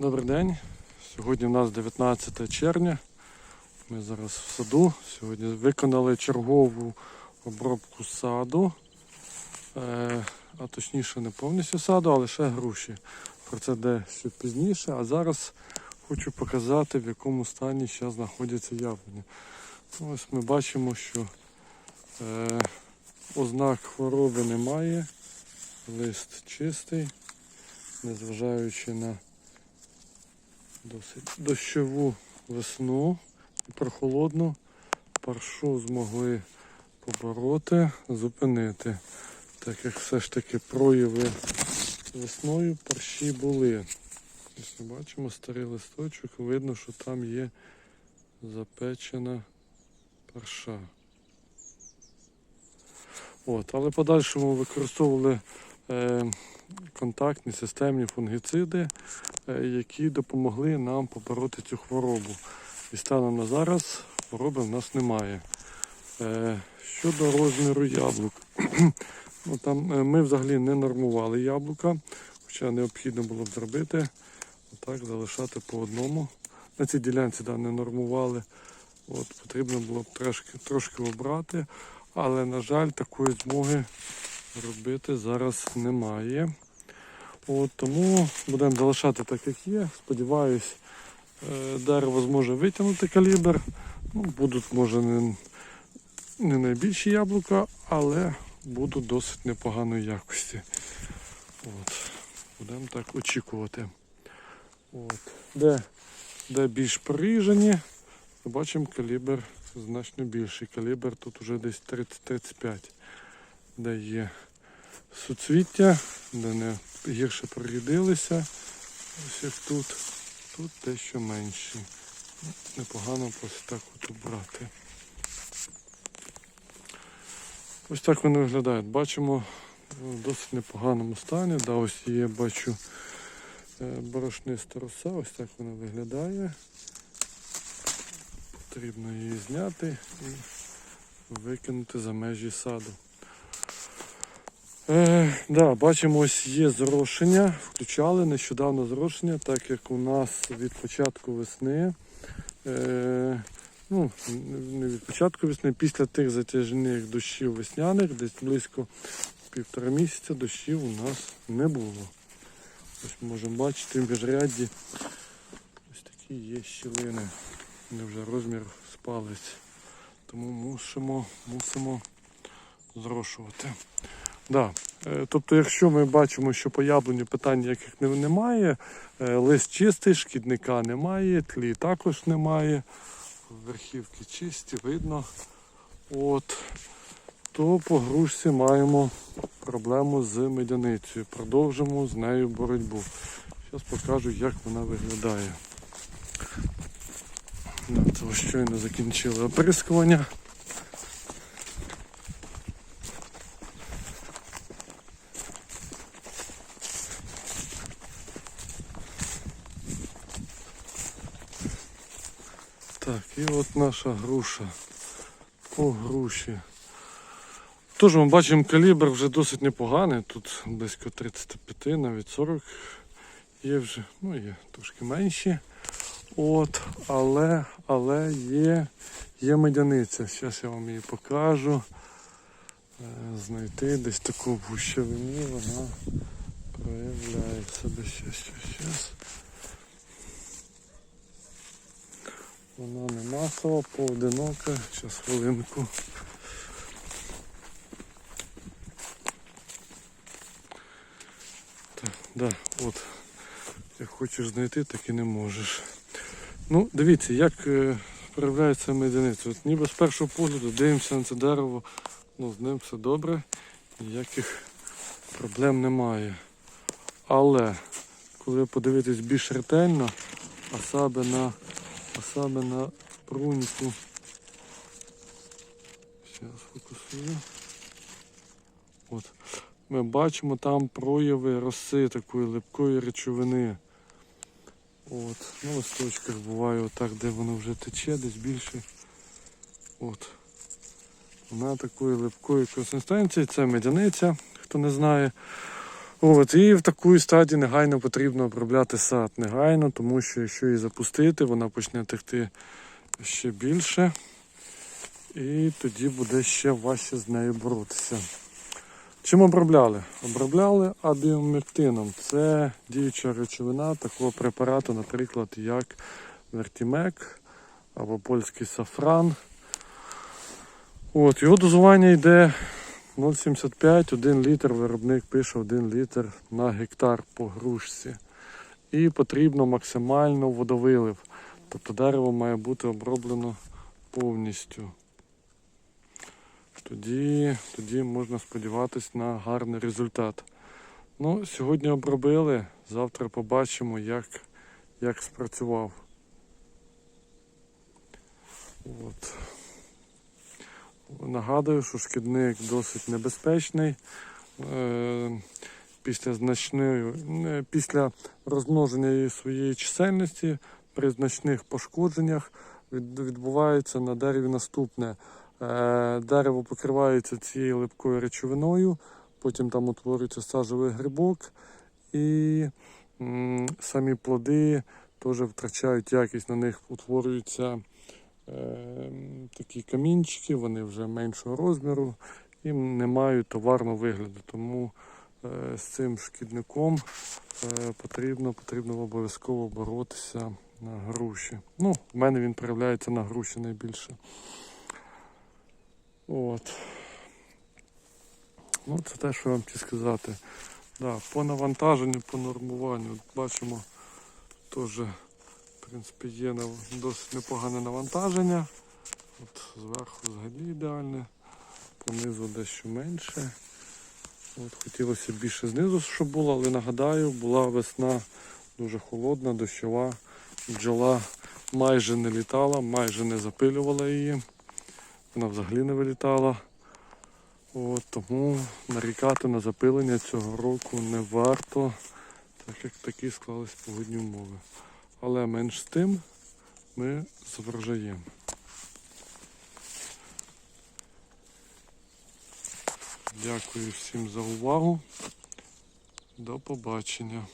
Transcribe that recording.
Добрий день. Сьогодні у нас 19 червня. Ми зараз в саду. Сьогодні виконали чергову обробку саду. Е, а точніше не повністю саду, а лише груші. Про це дещо пізніше. А зараз хочу показати, в якому стані зараз знаходяться яблуні. Ось ми бачимо, що е, ознак хвороби немає. Лист чистий, незважаючи на досить дощову весну і прохолодну паршу змогли побороти, зупинити. Так як все ж таки прояви весною парші були. Ми бачимо старий листочок, видно, що там є запечена парша. От, але подальшому використовували е, контактні системні фунгіциди, е, які допомогли нам побороти цю хворобу. І станом на зараз хвороби в нас немає. Е, щодо розміру яблук, ну, там, е, ми взагалі не нормували яблука, хоча необхідно було б зробити. Отак, залишати по одному. На цій ділянці да, не нормували. От, потрібно було б трошки, трошки обрати, але, на жаль, такої змоги робити зараз немає. От, тому будемо залишати так, як є. Сподіваюсь, е, дерево зможе витягнути калібр. Ну, будуть, може, не, не найбільші яблука, але будуть досить непоганої якості. От. Будемо так очікувати. От. Де, де більш проріжені, ми бачимо калібр значно більший. Калібр тут вже десь 30-35, де є суцвіття, де не гірше прорідилися. Ось як тут. Тут дещо менші. Непогано просто так от обрати. Ось так вони виглядають. Бачимо в досить непоганому стані. Да, ось є, бачу е, борошниста роса, ось так вона виглядає. Потрібно її зняти і викинути за межі саду. Е, да, бачимо, ось є зрошення. Включали нещодавно зрошення, так як у нас від початку весни. Е, ну, не від початку весни, після тих затяжних дощів весняних, десь близько півтора місяця дощів у нас не було. Ось можемо бачити в міжрядді ось такі є щілини. Вони вже розмір з палець. Тому мусимо, мусимо зрошувати. Да. е, Тобто, якщо ми бачимо, що по яблуні питань ніяких не- немає, е, лист чистий, шкідника немає, тлі також немає, верхівки чисті, видно. От, то по грушці маємо проблему з медяницею. Продовжимо з нею боротьбу. Зараз покажу, як вона виглядає. Це щойно закінчили оприскування. Так, і от наша груша. По груші. Тож ми бачимо калібр вже досить непоганий. Тут близько 35, навіть 40 є вже, ну є трошки менші. От, але, але є, є медяниця. Зараз я вам її покажу. Е, Знайти десь таку в гущавині вона проявляє себе ще, ще, ще. Масова, поодинока. Зараз хвилинку. Так, да, от. Як хочеш знайти, так і не можеш. Ну, дивіться, як е, проявляється медяниця. От ніби з першого погляду дивимося на це дерево, ну, з ним все добре, ніяких проблем немає. Але коли подивитись більш ретельно, а саме на, а саме на бруньку. Зараз фокусую. От. Ми бачимо там прояви роси такої липкої речовини. От. На листочках буває отак, де воно вже тече, десь більше. От. Вона такої липкої консистенції, це медяниця, хто не знає. От, і в такій стадії негайно потрібно обробляти сад. Негайно, тому що якщо її запустити, вона почне текти ще більше. І тоді буде ще важче з нею боротися. Чим обробляли? Обробляли абіомектином. Це діюча речовина такого препарату, наприклад, як Вертімек або польський сафран. От, його дозування йде 0,75, 1 літр, виробник пише 1 літр на гектар по грушці. І потрібно максимально водовилив. Тобто дерево має бути оброблено повністю. Тоді, тоді можна сподіватися на гарний результат. Ну, сьогодні обробили, завтра побачимо, як, як спрацював. От. Нагадую, що шкідник досить небезпечний. Е, Після значної, після розмноження своєї чисельності при значних пошкодженнях від- відбувається на дереві наступне. Е, Дерево покривається цією липкою речовиною, потім там утворюється сажовий грибок, і самі плоди теж втрачають якість, на них утворюються е, такі камінчики, вони вже меншого розміру і не мають товарного вигляду. Тому е, з цим шкідником потрібно, потрібно обов'язково боротися на груші. Ну, в мене він проявляється на груші найбільше. От. Ну, це те, що я вам хотів сказати. Да, по навантаженню, по нормуванню. Бачимо, теж в принципі, є досить непогане навантаження. От зверху взагалі ідеальне, понизу дещо менше. От хотілося більше знизу, щоб було, але нагадаю, була весна дуже холодна, дощова. Бджола майже не літала, майже не запилювала її. Вона взагалі не вилітала. От, тому нарікати на запилення цього року не варто, так як такі склались погодні умови. Але менш з тим ми з врожаєм. Дякую всім за увагу. До побачення.